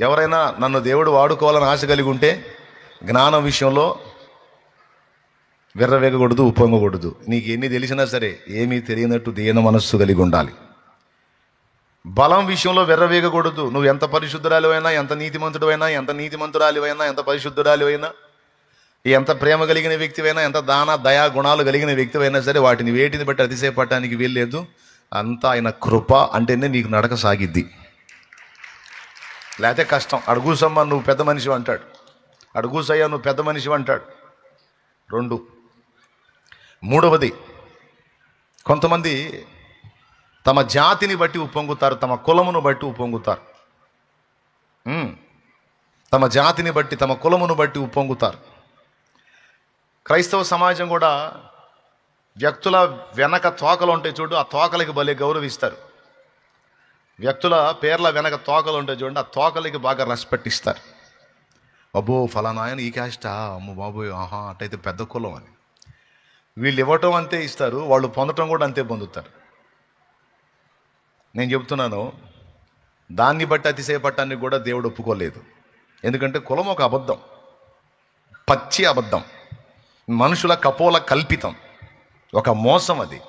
ఎవరైనా నన్ను దేవుడు వాడుకోవాలని ఆశ కలిగి ఉంటే జ్ఞానం విషయంలో విర్రవేగకూడదు ఉప్పొంగకూడదు. నీకు ఎన్ని తెలిసినా సరే ఏమీ తెలియనట్టు దీన మనస్సు కలిగి ఉండాలి. బలం విషయంలో విర్రవేగకూడదు. నువ్వు ఎంత పరిశుద్ధురాలు అయినా ఎంత నీతిమంతుడు అయినా ఎంత నీతిమంతురాలు అయినా ఎంత పరిశుద్ధురాలు అయినా ఎంత ప్రేమ కలిగిన వ్యక్తివైనా ఎంత దాన దయా గుణాలు కలిగిన వ్యక్తివైనా సరే వాటిని వేటిని బట్టి అతిశయపడటానికి వీల్లేదు. అంతా ఆయన కృప అంటేనే నీకు నడక సాగిద్ది. లేకపోతే కష్టం. అడుగుసమ్మ నువ్వు పెద్ద మనిషి అంటాడు. అడుగుసయ్యా నువ్వు పెద్ద మనిషి అంటాడు. రెండు. మూడవది కొంతమంది తమ జాతిని బట్టి ఉప్పొంగుతారు తమ కులమును బట్టి ఉప్పొంగుతారు. తమ జాతిని బట్టి తమ కులమును బట్టి ఉప్పొంగుతారు. క్రైస్తవ సమాజం కూడా వ్యక్తుల వెనక తోకలు ఉంటాయి చూడు ఆ తోకలకి భలే గౌరవిస్తారు. వ్యక్తుల పేర్ల వెనక తోకలు ఉంటాయి చూడండి ఆ తోకలకి బాగా రెస్పెక్ట్ ఇస్తారు. అబ్బో ఫలానా ఆయన ఈ క్యాస్ట్ అమ్మ బాబోయ్ ఆహా అటైతే పెద్ద కులం అని వీళ్ళు ఇవ్వటం అంతే ఇస్తారు వాళ్ళు పొందటం కూడా అంతే పొందుతారు. నేను చెప్తున్నాను దాన్ని బట్టి అతిశయపట్టాన్ని కూడా దేవుడు ఒప్పుకోలేదు. ఎందుకంటే కులం ఒక అబద్ధం పచ్చి అబద్ధం మనుషుల కపోల కల్పితం ఒక మోసం అది.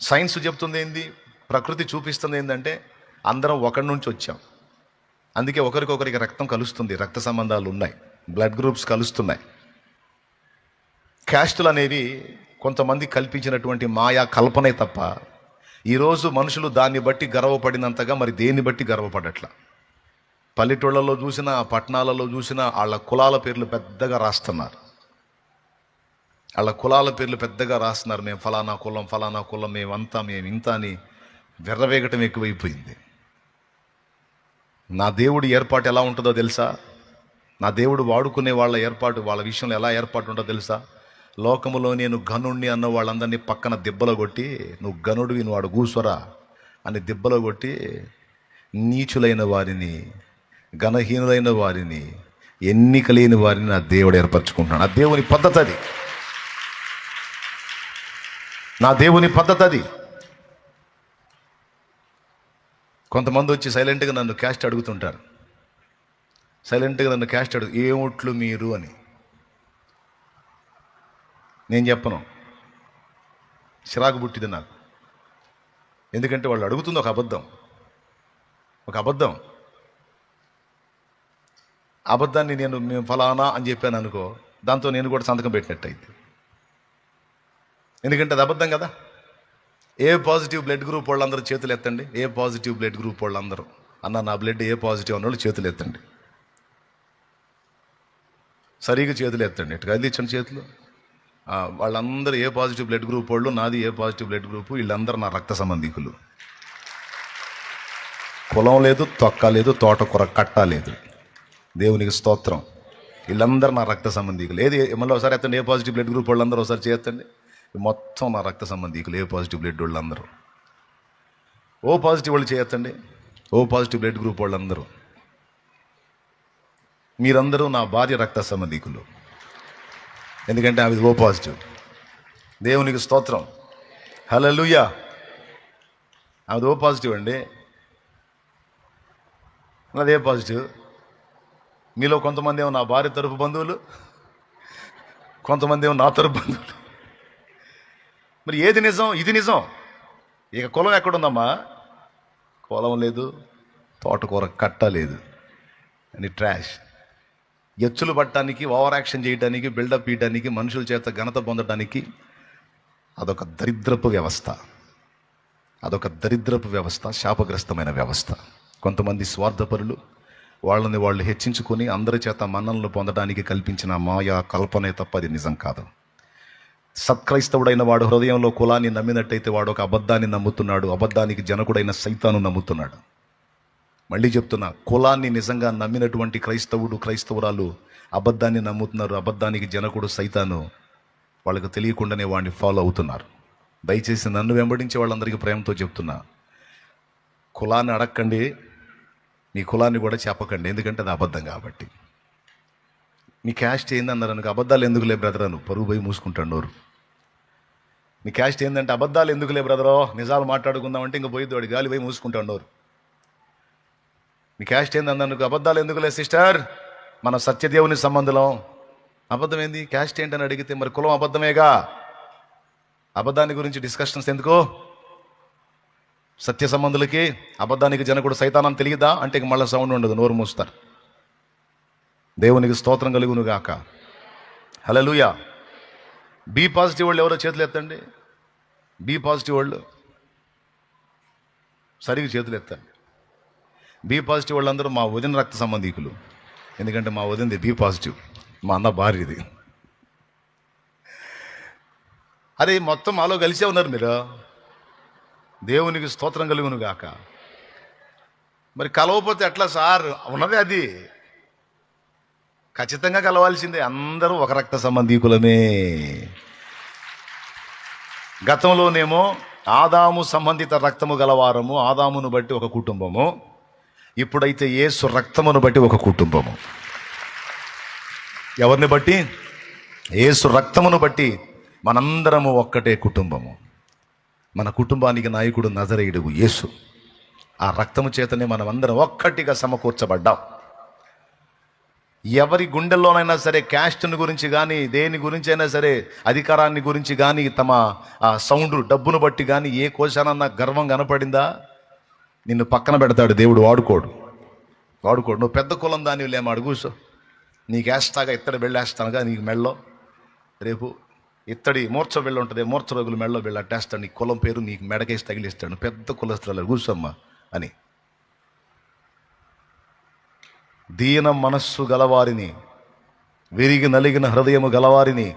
సైన్స్ చెప్తుంది ఏంది? ప్రకృతి చూపిస్తుంది ఏంటంటే అందరం ఒకరి నుంచి వచ్చాం. అందుకే ఒకరికొకరికి రక్తం కలుస్తుంది రక్త సంబంధాలు ఉన్నాయి బ్లడ్ గ్రూప్స్ కలుస్తున్నాయి. క్యాస్టులు అనేవి కొంతమంది కల్పించినటువంటి మాయా కల్పనే తప్ప ఈరోజు మనుషులు దాన్ని బట్టి గర్వపడినంతగా మరి దేన్ని బట్టి గర్వపడట్ల? పల్లెటూళ్ళలో చూసినా పట్టణాలలో చూసినా వాళ్ళ కులాల పేర్లు పెద్దగా రాస్తున్నారు. వాళ్ళ కులాల పేర్లు పెద్దగా రాస్తున్నారు. మేము ఫలానా కులం ఫలానా కులం మేమంతా మేము ఇంత అని వెర్రవేగటం ఎక్కువైపోయింది. నా దేవుడి ఏర్పాటు ఎలా ఉంటుందో తెలుసా? నా దేవుడు వాడుకునే వాళ్ళ ఏర్పాటు వాళ్ళ విషయంలో ఎలా ఏర్పాటు ఉంటుందో తెలుసా? లోకములో నేను ఘనుణ్ణి అన్న వాళ్ళందరినీ పక్కన దెబ్బలో కొట్టి నువ్వు గనుడివి నువ్వు వాడు కూసురా అని దెబ్బలో కొట్టి నీచులైన వారిని ఘనహీనులైన వారిని ఎన్నిక లేని వారిని నా దేవుడు ఏర్పరచుకుంటున్నాడు. ఆ దేవుని పద్ధతి అది. నా దేవుని పద్ధతి అది. కొంతమంది వచ్చి సైలెంట్గా నన్ను క్యాస్ట్ అడుగుతుంటారు. సైలెంట్గా నన్ను క్యాస్ట్ అడుగు ఏమిట్లు మీరు? అని. నేను చెప్పను. చిరాకు పుట్టింది నాకు. ఎందుకంటే వాళ్ళు అడుగుతుంది ఒక అబద్ధం. ఒక అబద్ధం. అబద్ధాన్ని నేను మేము ఫలానా అని చెప్పాను అనుకో దాంతో నేను కూడా సంతకం పెట్టినట్టయితే ఎందుకంటే అది అబద్ధం కదా? ఏ పాజిటివ్ బ్లడ్ గ్రూప్ వాళ్ళందరూ చేతులు ఎత్తండి. ఏ పాజిటివ్ బ్లడ్ గ్రూప్ వాళ్ళందరూ. అన్న నా బ్లడ్ ఏ పాజిటివ్ అన్న వాళ్ళు చేతులు ఎత్తండి. సరిగా చేతులు ఎత్తండి. ఇటు కదిలించండి చేతులు? వాళ్ళందరూ ఏ పాజిటివ్ బ్లడ్ గ్రూప్ వాళ్ళు నాది ఏ పాజిటివ్ బ్లడ్ గ్రూప్ వీళ్ళందరూ నా రక్త సంబంధికులు. కులం లేదు తొక్క లేదు తోటకూర కట్ట లేదు. దేవునికి స్తోత్రం. వీళ్ళందరూ నా రక్త సంబంధికులు. ఏది మళ్ళీ ఒకసారి ఎత్తండి. ఏ పాజిటివ్ బ్లడ్ గ్రూప్ వాళ్ళందరూ ఒకసారి చేస్తండి మొత్తం నా రక్త సంబంధికులు ఏ పాజిటివ్ బ్లడ్ వాళ్ళందరూ. ఓ పాజిటివ్ వాళ్ళు చేయొచ్చండి. ఓ పాజిటివ్ బ్లడ్ గ్రూప్ వాళ్ళందరూ. మీరందరూ నా భార్య రక్త సంబంధికులు. ఎందుకంటే ఆమె ఓ పాజిటివ్ దేవునికి స్తోత్రం. హలలుయా ఆమెది ఓ పాజిటివ్ అండి. నాదే ఏ పాజిటివ్ మీలో కొంతమంది ఏమో నా భార్య తరపు బంధువులు. కొంతమంది ఏమో నా తరపు బంధువులు. మరి ఏది నిజం? ఇది నిజం. ఇక కులం ఎక్కడుందమ్మా? కులం లేదు తోటకూర కట్ట లేదు. అని ట్రాష్ ఎచ్చులు పట్టడానికి ఓవర్ యాక్షన్ చేయడానికి బిల్డప్ ఇవ్వడానికి మనుషుల చేత ఘనత పొందడానికి అదొక దరిద్రపు వ్యవస్థ. అదొక దరిద్రపు వ్యవస్థ శాపగ్రస్తమైన వ్యవస్థ. కొంతమంది స్వార్థపరులు వాళ్ళని వాళ్ళు హెచ్చించుకొని అందరి చేత మన్ననలు పొందడానికి కల్పించిన మాయా కల్పనే తప్ప అది నిజం కాదు. సత్క్రైస్తవుడైన వాడు హృదయంలో కులాన్ని నమ్మినట్టయితే వాడు ఒక అబద్ధాన్ని నమ్ముతున్నాడు. అబద్ధానికి జనకుడైన సైతాను నమ్ముతున్నాడు. మళ్ళీ చెప్తున్నా కులాన్ని నిజంగా నమ్మినటువంటి క్రైస్తవుడు క్రైస్తవురాలు అబద్ధాన్ని నమ్ముతున్నారు. అబద్ధానికి జనకుడు సైతాను వాళ్ళకు తెలియకుండానే వాడిని ఫాలో అవుతున్నారు. దయచేసి నన్ను వెంబడించే వాళ్ళందరికీ ప్రేమతో చెప్తున్నా కులాన్ని అడక్కండి మీ కులాన్ని కూడా చెప్పకండి ఎందుకంటే అది అబద్ధం కాబట్టి. మీ క్యాస్ట్ ఏందన్నారు అనుకో అబద్ధాలు ఎందుకులే బ్రదర్ అను పరుగు పోయి మూసుకుంటాడు నోరు. నీ క్యాస్ట్ ఏంటంటే అబద్ధాలు ఎందుకులే బ్రదరో నిజాలు మాట్లాడుకుందామంటే ఇంక పోయి వాడు గాలి పోయి మూసుకుంటాడు నోరు. మీ క్యాస్ట్ ఏంది అబద్ధాలు ఎందుకులే సిస్టర్? మన సత్యదేవుని సంబంధం అబద్ధం ఏంది? క్యాస్ట్ ఏంటని అడిగితే మరి కులం అబద్ధమేగా? అబద్ధాన్ని గురించి డిస్కషన్స్ ఎందుకు? సత్య సంబంధులకి అబద్ధానికి జనకుడు సైతానం తెలియదా? అంటే మళ్ళీ సౌండ్ ఉండదు నోరు మూస్తారు. దేవునికి స్తోత్రం కలుగును గాక. హలలుయా బీ పాజిటివ్ వాళ్ళు ఎవరో చేతులు ఎత్తండి. బీ పాజిటివ్ వాళ్ళు సరిగ్గా చేతులు ఎత్తండి. బీ పాజిటివ్ వాళ్ళందరూ మా వదిన రక్త సంబంధీకులు. ఎందుకంటే మా వదినది బి పాజిటివ్. మా అన్న భార్యది. అరే మొత్తం మాలో కలిసే ఉన్నారు మీరు. దేవునికి స్తోత్రం కలుగును గాక. మరి కలవకపోతే ఎట్లా సార్? ఉన్నదే అది. ఖచ్చితంగా కలవాల్సిందే. అందరూ ఒక రక్త సంబంధీకులమే. గతంలోనేమో ఆదాము సంబంధిత రక్తము గలవారము ఆదామును బట్టి ఒక కుటుంబము. ఇప్పుడైతే యేసు రక్తమును బట్టి ఒక కుటుంబము. ఎవరిని బట్టి? యేసు రక్తమును బట్టి మనందరము ఒక్కటే కుటుంబము. మన కుటుంబానికి నాయకుడు నజరేయుడు యేసు. ఆ రక్తము చేతనే మనమందరం ఒక్కటిగా సమకూర్చబడ్డాం. ఎవరి గుండెల్లోనైనా సరే క్యాస్ట్ని గురించి కానీ దేని గురించి అయినా సరే అధికారాన్ని గురించి కానీ తమ ఆ సౌండ్ డబ్బును బట్టి కానీ ఏ కోశానన్నా గర్వం కనపడిందా? నిన్ను పక్కన పెడతాడు దేవుడు వాడుకోడు. వాడుకోడు. నువ్వు పెద్ద కులం దాని లేమ? అడుగుసో నీకు వేస్తాగా ఇత్తడి వెళ్ళేస్తానుగా నీకు మెళ్ళో రేపు ఇత్తడి మూర్ఛ వెళ్ళి ఉంటుంది మూర్ఛ రోగులు మెళ్ళో వెళ్ళి అట్టేస్తాడు. నీ కులం పేరు నీకు మెడకేసి తగిలిస్తాడు. పెద్ద కులస్త్రాలు కూర్చోమ్మా అని. దీన మనస్సు గలవారిని విరిగి నలిగిన హృదయము గలవారిని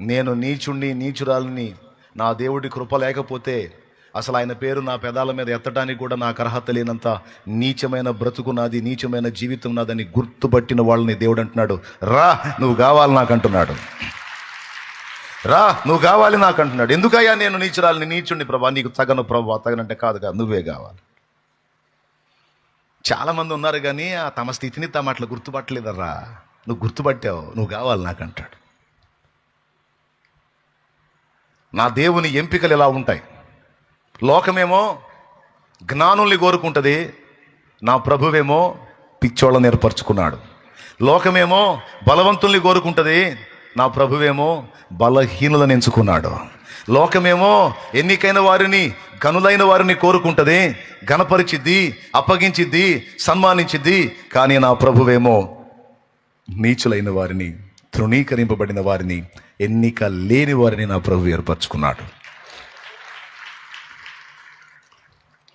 నేను నీచుణ్ణి నీచురాలిని నా దేవుడి కృప లేకపోతే అసలు ఆయన పేరు నా పెదాల మీద ఎత్తడానికి కూడా నాకు అర్హత లేనంత నీచమైన బ్రతుకు నాది నీచమైన జీవితం నాదని గుర్తుపట్టిన వాళ్ళని దేవుడు అంటున్నాడు. రా నువ్వు కావాలి నాకు అంటున్నాడు రా నువ్వు కావాలి నాకు అంటున్నాడు ఎందుకయ్యా నేను నీచురాలిని నీచుండి ప్రభా? నీకు తగను ప్రభా తగనంటే కాదు కాదు నువ్వే కావాలి. చాలామంది ఉన్నారు కానీ ఆ తమ స్థితిని తమ అట్లా గుర్తుపట్టలేదర్రా. నువ్వు గుర్తుపట్టావు నువ్వు కావాలి నాకు అంటాడు నా దేవుని ఎంపికలు ఎలా ఉంటాయి. లోకమేమో జ్ఞానుల్ని కోరుకుంటుంది నా ప్రభువేమో పిచ్చోళ్ళని ఏర్పరచుకున్నాడు. లోకమేమో బలవంతుల్ని కోరుకుంటుంది నా ప్రభువేమో బలహీనులను ఎంచుకున్నాడు. లోకమేమో ఎన్నికైన వారిని గనులైన వారిని కోరుకుంటుంది గణపరిచిద్ది అప్పగించిద్ది సన్మానించిద్ది కానీ నా ప్రభువేమో నీచులైన వారిని తృణీకరింపబడిన వారిని ఎన్నిక లేని వారిని నా ప్రభు ఏర్పరచుకున్నాడు.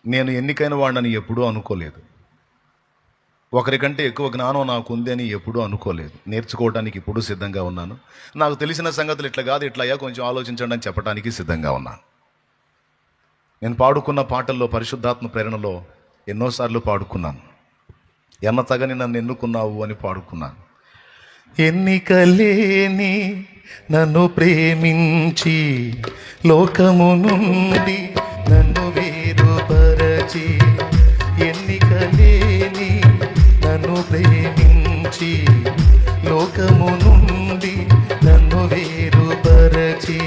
నేను ఎన్నికైన వాడిని ఎప్పుడూ అనుకోలేదు. ఒకరికంటే ఎక్కువ జ్ఞానం నాకు ఉంది అని ఎప్పుడూ అనుకోలేదు. నేర్చుకోవడానికి ఇప్పుడు సిద్ధంగా ఉన్నాను. నాకు తెలిసిన సంగతులు ఇట్లా కాదు ఇట్లా అయ్యా కొంచెం ఆలోచించండి అని చెప్పడానికి సిద్ధంగా ఉన్నాను. నేను పాడుకున్న పాటల్లో పరిశుద్ధాత్మ ప్రేరణలో ఎన్నోసార్లు పాడుకున్నాను. ఎన్న తగని నన్ను ఎన్నుకున్నావు అని పాడుకున్నాను. ఎన్నికలేని నన్ను ప్రేమించి లోకము నుండి నన్ను వేరుపరచి ఎన్నికలే ప్రేమించి లోకము నుండి నన్ను వేరుపరచి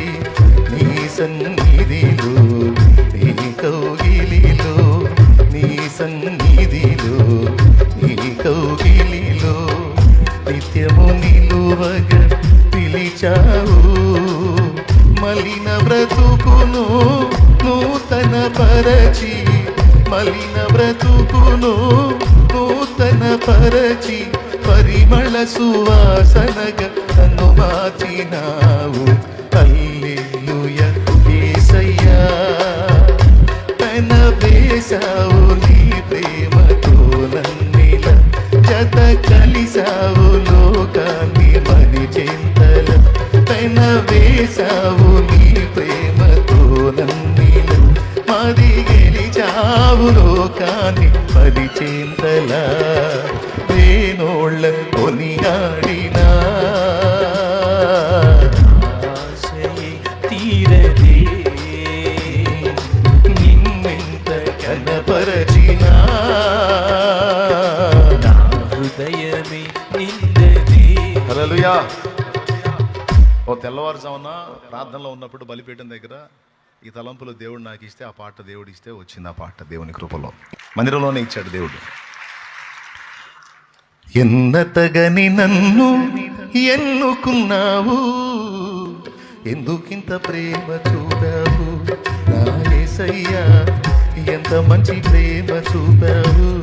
నీ సన్నిధిలో నీ కౌగిలిలో నీ సన్నిధిలో నీ కౌగిలిలో నిత్యము నిలువగ పిలిచావు. మలిన బ్రతుకును నూతన పరచి మలిన బ్రతుకును నూతన పరచి పరిమళ సువాసనగ నన్ను మార్చినావు. అల్లెలుయ యేసయ్యా తన వేశావు నీ ప్రేమతో నన్నిల జత కలిసావు లోకాన్ని మరి చింతల. తన వేసావు నీ ప్రేమతో నన్నిల మరి గెలిచావు లోకాన్ని మరి చింత వేణోళ్ళ కొనియాడినా. ఆశయే తీరదే నిన్నెంత కనపరచినా. నా హృదయమే నిందదే హల్లెలూయా. ఓ తెల్లవారుజామున ప్రార్థనలో ఉన్నప్పుడు బలిపీఠం దగ్గర ఈ తలంపులు దేవుడు నాకు ఇస్తే ఆ పాట దేవుడు ఇస్తే వచ్చింది ఆ పాట దేవుని కృపలో. మందిరంలోనే ఇచ్చాడు దేవుడు. ఎన్నతగని నన్ను ఎన్నుకున్నావు? ఎందుకింత ప్రేమ చూపావు? నా యేసయ్యా ఎంత మంచి ప్రేమ చూపావు?